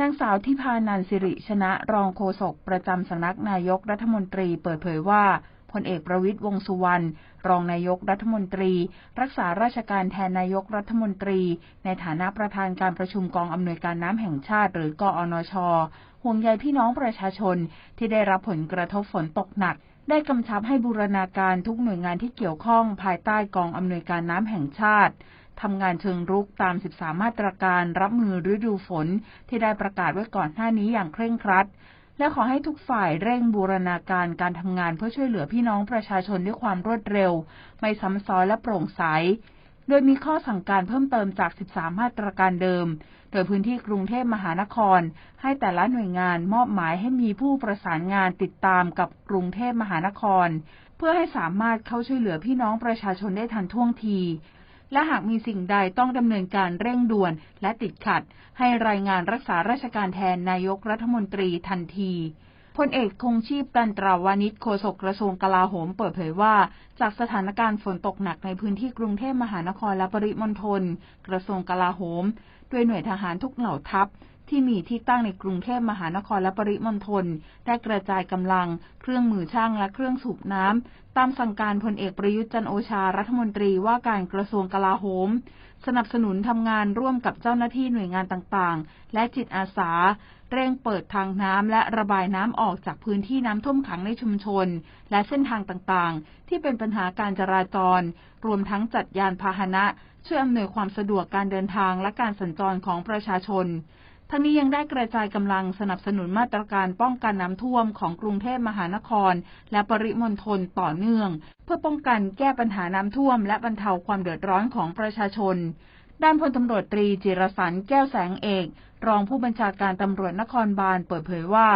นางสาวทิพานันสิริชนะรองโฆษกประจำสำนักนายกรัฐมนตรีเปิดเผยว่าพลเอกประวิตยวงสุวรรณรองนายกรัฐมนตรี รักษาราชการแทนนายกรัฐมนตรี ในฐานะประธานการประชุมกองอำนวยการน้ำแห่งชาติ หรือกอนช ห่วงใยพี่น้องประชาชนที่ได้รับผลกระทบฝนตกหนัก ได้กำชับให้บูรณาการทุกหน่วยงานที่เกี่ยวข้องภายใต้กองอำนวยการน้ำแห่งชาติ ทำงานเชิงรุกตาม 13 มาตรการรับมือฤดูฝนที่ได้ประกาศไว้ก่อนหน้านี้อย่างเคร่งครัด และขอให้ทุกฝ่ายเร่งบูรณาการการทำงานเพื่อช่วยเหลือพี่น้องประชาชนด้วยความรวดเร็ว ไม่ซ้ำซ้อนและโปร่งใสโดยมีข้อสั่งการเพิ่มเติมจาก 13 มาตรการเดิม โดยพื้นที่กรุงเทพมหานคร ให้แต่ละหน่วยงานมอบหมายให้มีผู้ประสานงานติดตามกับกรุงเทพมหานคร เพื่อให้สามารถเข้าช่วยเหลือพี่น้องประชาชนได้ทันท่วงที และหากมีสิ่งใดต้องดำเนินการเร่งด่วนและติดขัด ให้รายงานรักษาราชการแทนนายกรัฐมนตรีทันทีพลเอกคงชีพตันตราวานิชโฆษกกระทรวงกลาโหมเปิดเผยว่า จากสถานการณ์ฝนตกหนักในพื้นที่กรุงเทพมหานครและปริมณฑลกระทรวงกลาโหม ด้วยหน่วยทหารทุกเหล่าทัพ ที่มีที่ตั้งในกรุงเทพมหานครและปริมณฑลได้กระจายกำลัง เครื่องมือช่างและเครื่องสูบน้ำตามสั่งการพลเอกประยุทธ์จันโอชารัฐมนตรีว่าการกระทรวงกลาโหม สนับสนุนทำงานร่วมกับเจ้าหน้าที่หน่วยงานต่างๆ และจิตอาสา เร่งเปิดทางน้ำและระบายน้ำออกจากพื้นที่น้ำท่วมขังในชุมชน และเส้นทางต่างๆ ที่เป็นปัญหาการจราจร รวมทั้งจัดยานพาหนะช่วยอำนวยความสะดวกการเดินทางและการสัญจรของประชาชน ทั้งนี้ยังได้กระจายกำลังสนับสนุนมาตรการป้องกันน้ำท่วมของกรุงเทพมหานคร และปริมณฑลต่อเนื่อง เพื่อป้องกันแก้ปัญหาน้ำท่วม และบรรเทาความเดือดร้อนของประชาชน ด้านพลตำรวจตรีจิรสันแก้วแสงเอก รองผู้บัญชาการตำรวจนครบาลเปิดเผยว่า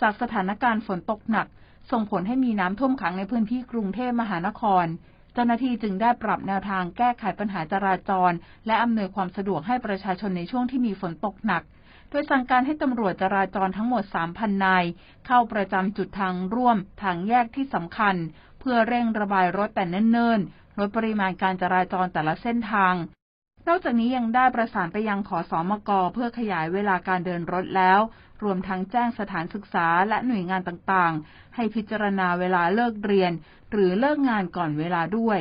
จากสถานการณ์ฝนตกหนัก ส่งผลให้มีน้ำท่วมขังในพื้นที่กรุงเทพมหานครเจ้าหน้าที่จึงได้ปรับแนวทางแก้ไขปัญหาจราจร และอำนวยความสะดวกให้ประชาชนในช่วงที่มีฝนตกหนัก โดยสั่งการให้ตำรวจจราจรทั้งหมด 3,000 นาย เข้าประจำจุดทางร่วมทางแยกที่สำคัญ เพื่อเร่งระบายรถแต่เนิ่นๆลดปริมาณการจราจรแต่ละเส้นทาง นอกจากนี้ยังได้ประสานไปยังขอสอมกเพื่อขยายเวลาการเดินรถแล้ว รวมทั้งแจ้งสถานศึกษาและหน่วยงานต่างๆ ให้พิจารณาเวลาเลิกเรียน หรือเลิกงานก่อนเวลาด้วย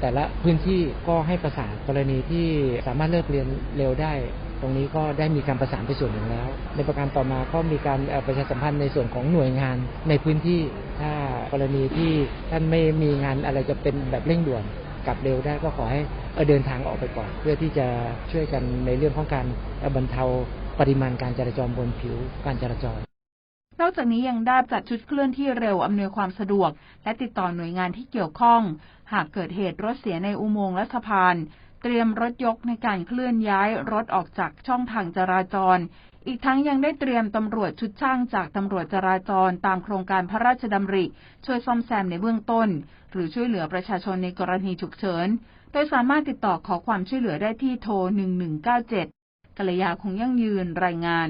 แต่ละพื้นที่ก็ให้ประสานกรณีที่สามารถเลิกเรียนเร็วได้ ตรงนี้ก็ได้มีการประสานไปส่วนหนึ่งแล้ว ในประการต่อมาก็มีการประชาสัมพันธ์ในส่วนของหน่วยงานในพื้นที่ ถ้ากรณีที่ท่านไม่มีงานอะไรจะเป็นแบบเร่งด่วนกลับเร็วได้ก็ขอให้เดินทางออกไปก่อน เพื่อที่จะช่วยกันในเรื่องของการบรรเทาปริมาณการจราจรบนผิวการจราจรนอกจากนี้ยังได้จัดชุดเคลื่อนที่เร็วอำนวยความสะดวก และติดต่อหน่วยงานที่เกี่ยวข้อง หากเกิดเหตุรถเสียในอุโมงค์และสะพาน เตรียมรถยกในการเคลื่อนย้ายรถออกจากช่องทางจราจร อีกทั้งยังได้เตรียมตำรวจชุดช่างจากตำรวจจราจรตามโครงการพระราชดำริ ช่วยซ่อมแซมในเบื้องต้น หรือช่วยเหลือประชาชนในกรณีฉุกเฉิน โดยสามารถติดต่อขอความช่วยเหลือได้ที่โทร 1197กัลยาคงยั่งยืนรายงาน